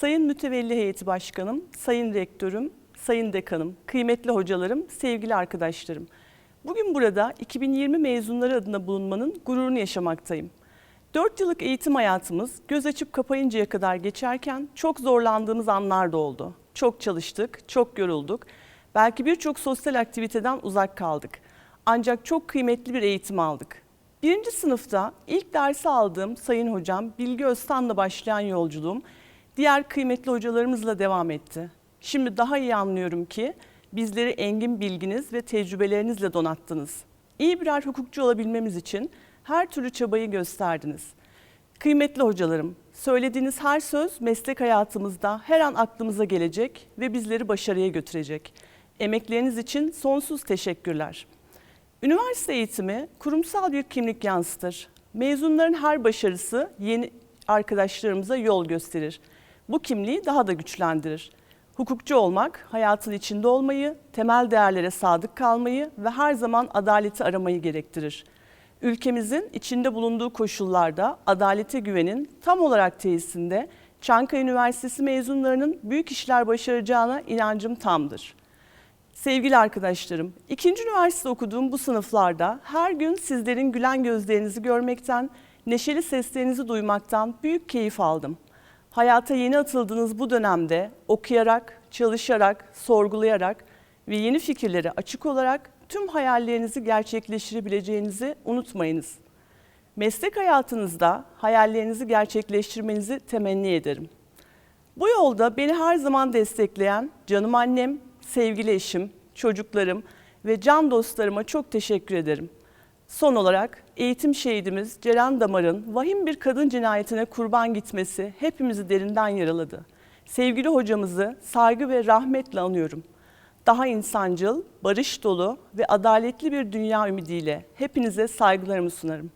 Sayın Mütevelli Heyeti Başkanım, Sayın Rektörüm, Sayın Dekanım, kıymetli hocalarım, sevgili arkadaşlarım. Bugün burada 2020 mezunları adına bulunmanın gururunu yaşamaktayım. 4 yıllık eğitim hayatımız göz açıp kapayıncaya kadar geçerken çok zorlandığımız anlar da oldu. Çok çalıştık, çok yorulduk. Belki birçok sosyal aktiviteden uzak kaldık. Ancak çok kıymetli bir eğitim aldık. Birinci sınıfta ilk dersi aldığım sayın hocam Bilgi Öztan'la başlayan yolculuğum diğer kıymetli hocalarımızla devam etti. Şimdi daha iyi anlıyorum ki bizleri engin bilginiz ve tecrübelerinizle donattınız. İyi birer hukukçu olabilmemiz için her türlü çabayı gösterdiniz. Kıymetli hocalarım, söylediğiniz her söz meslek hayatımızda her an aklımıza gelecek ve bizleri başarıya götürecek. Emekleriniz için sonsuz teşekkürler. Üniversite eğitimi kurumsal bir kimlik yansıtır. Mezunların her başarısı yeni arkadaşlarımıza yol gösterir. Bu kimliği daha da güçlendirir. Hukukçu olmak, hayatın içinde olmayı, temel değerlere sadık kalmayı ve her zaman adaleti aramayı gerektirir. Ülkemizin içinde bulunduğu koşullarda adalete güvenin tam olarak tesisinde Çankaya Üniversitesi mezunlarının büyük işler başaracağına inancım tamdır. Sevgili arkadaşlarım, ikinci üniversite okuduğum bu sınıflarda her gün sizlerin gülen gözlerinizi görmekten, neşeli seslerinizi duymaktan büyük keyif aldım. Hayata yeni atıldığınız bu dönemde okuyarak, çalışarak, sorgulayarak ve yeni fikirlere açık olarak tüm hayallerinizi gerçekleştirebileceğinizi unutmayınız. Meslek hayatınızda hayallerinizi gerçekleştirmenizi temenni ederim. Bu yolda beni her zaman destekleyen canım annem, sevgili eşim, çocuklarım ve can dostlarıma çok teşekkür ederim. Son olarak eğitim şehidimiz Ceren Damar'ın vahim bir kadın cinayetine kurban gitmesi hepimizi derinden yaraladı. Sevgili hocamızı saygı ve rahmetle anıyorum. Daha insancıl, barış dolu ve adaletli bir dünya ümidiyle hepinize saygılarımı sunarım.